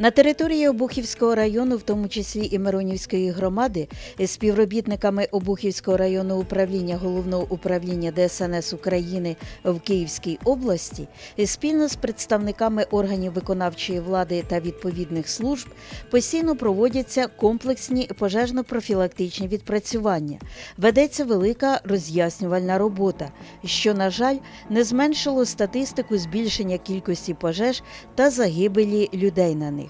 На території Обухівського району, в тому числі і Миронівської громади, співробітниками Обухівського районного управління головного управління ДСНС України в Київській області, спільно з представниками органів виконавчої влади та відповідних служб постійно проводяться комплексні пожежно-профілактичні відпрацювання. Ведеться велика роз'яснювальна робота, що, на жаль, не зменшило статистику збільшення кількості пожеж та загибелі людей на них.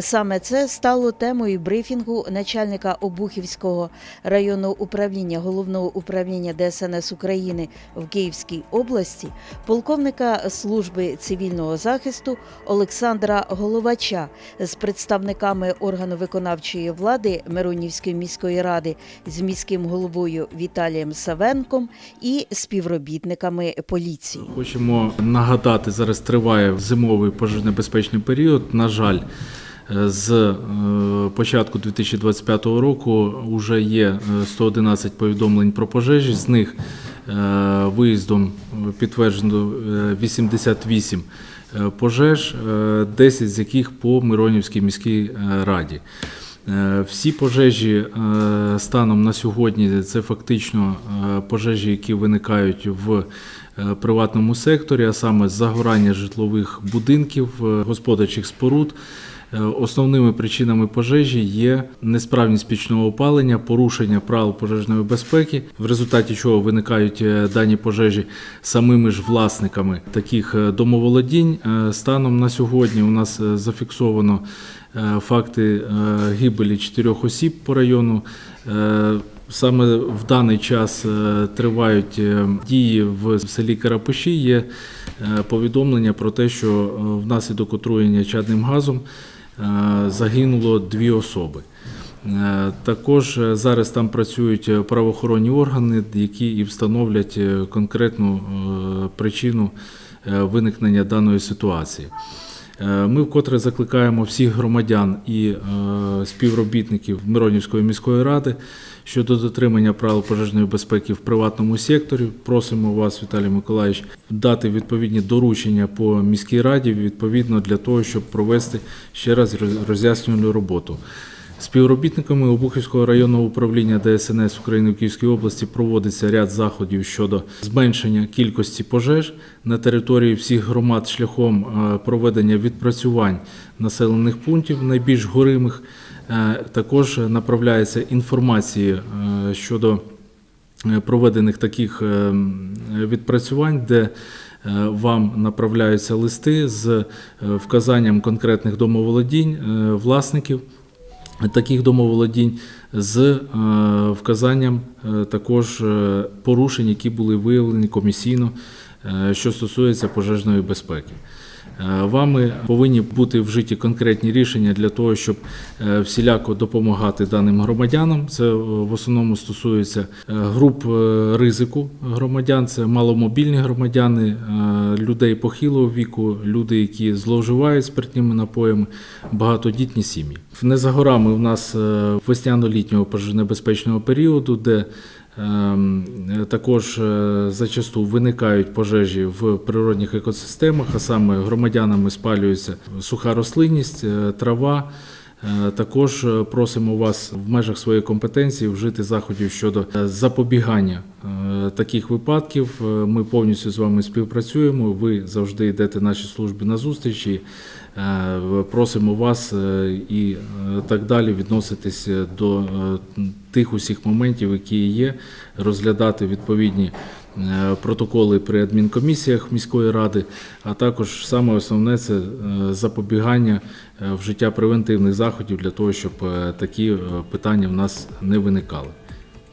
Саме це стало темою брифінгу начальника Обухівського районного управління головного управління ДСНС України в Київській області, полковника служби цивільного захисту Олександра Головача з представниками органу виконавчої влади Миронівської міської ради з міським головою Віталієм Савенком і співробітниками поліції. Хочемо нагадати, зараз триває зимовий пожежнебезпечний період. На жаль, з е, початку 2025 року вже є е, 111 повідомлень про пожежі. З них е, виїздом підтверджено е, 88 е, пожеж, е, 10 з яких по Миронівській міській е, раді. Е, Всі пожежі е, станом на сьогодні це фактично е, пожежі, які виникають в е, приватному секторі, а саме загорання житлових будинків, е, господарчих споруд. Е, Основними причинами пожежі є несправність пічного опалення, порушення правил пожежної безпеки, в результаті чого виникають е, дані пожежі самими ж власниками таких е, домоволодінь. Станом на сьогодні у нас зафіксовано факти гибелі чотирьох осіб по району. Саме в даний час тривають дії в селі Карапиші. Є повідомлення про те, що внаслідок отруєння чадним газом загинуло дві особи. Е, Також е, зараз там працюють е, правоохоронні органи, які і встановлять е, конкретну е, причину е, виникнення даної ситуації. Е, Ми вкотре закликаємо всіх громадян і е, співробітників Миронівської міської ради щодо дотримання правил пожежної безпеки в приватному секторі. Просимо вас, Віталій Миколаївич, дати відповідні доручення по міській раді відповідно для того, щоб провести ще раз роз- роз'яснювальну роботу. Співробітниками Обухівського районного управління ДСНС України в Київській області проводиться ряд заходів щодо зменшення кількості пожеж на території всіх громад шляхом е, проведення відпрацювань населених пунктів найбільш горимих. Е, Також направляється інформація е, щодо проведених таких відпрацювань, де вам направляються листи з вказанням конкретних домоволодінь власників таких домоволодінь з е, вказанням е, також е, порушень, які були виявлені комісійно, що стосується пожежної безпеки. Е, Вами повинні бути вжиті конкретні рішення для того, щоб е, всіляко допомагати даним громадянам. Це е, в основному стосується груп ризику громадян, це маломобільні громадяни, людей похилого віку, люди, які зловживають спиртними напоями, багатодітні сім'ї. Не за горами у нас весняно-літнього пожежнебезпечного періоду, де Також е, зачасту виникають пожежі в природних екосистемах, а саме громадянами спалюється суха рослинність, е, трава. Е, Також е, просимо вас в межах своєї компетенції вжити заходів щодо е, запобігання таких випадків. Ми повністю з вами співпрацюємо. Ви завжди йдете нашій службі на зустріч і е, просимо вас і так далі відноситись до тих усіх моментів, які є, розглядати відповідні. Е, Протоколи при адмінкомісіях міської ради, а також саме основне це е, запобігання е, вжиття превентивних заходів для того, щоб такі питання в нас не виникали.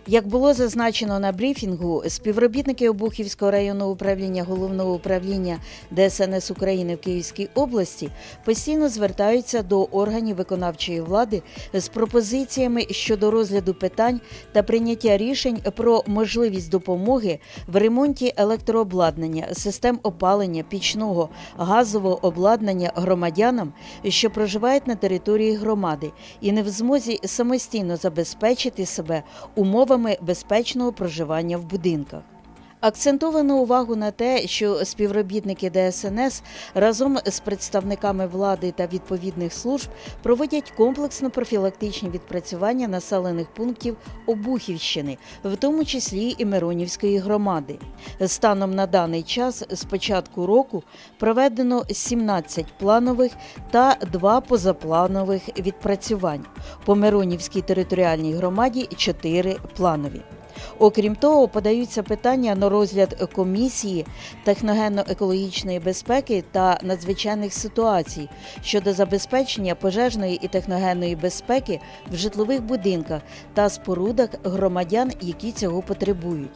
Як було зазначено на брифінгу, співробітники Обухівського районного управління головного управління ДСНС України в Київській області постійно звертаються до органів виконавчої влади з пропозиціями щодо розгляду питань та прийняття рішень про можливість допомоги в ремонті електрообладнання, систем опалення, пічного, газового обладнання громадянам, що проживають на території громади і не в змозі самостійно забезпечити себе умовами безпечного проживання в будинках. Акцентовано увагу на те, що співробітники ДСНС разом з представниками влади та відповідних служб проводять комплексно профілактичні відпрацювання населених пунктів Обухівщини, в тому числі і Миронівської громади. Станом на даний час з початку року проведено 17 планових та 2 позапланових відпрацювань. По Миронівській територіальній громаді 4 планові. Окрім того, подаються питання на розгляд комісії техногенно-екологічної безпеки та надзвичайних ситуацій щодо забезпечення пожежної і техногенної безпеки в житлових будинках та спорудах громадян, які цього потребують,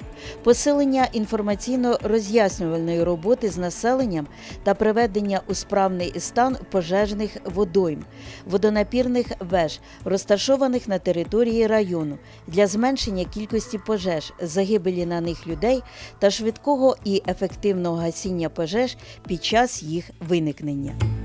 посилення інформаційно-роз'яснювальної роботи з населенням та приведення у справний стан пожежних водойм, водонапірних веж, розташованих на території району для зменшення кількості пожеж, загибелі на них людей та швидкого і ефективного гасіння пожеж під час їх виникнення.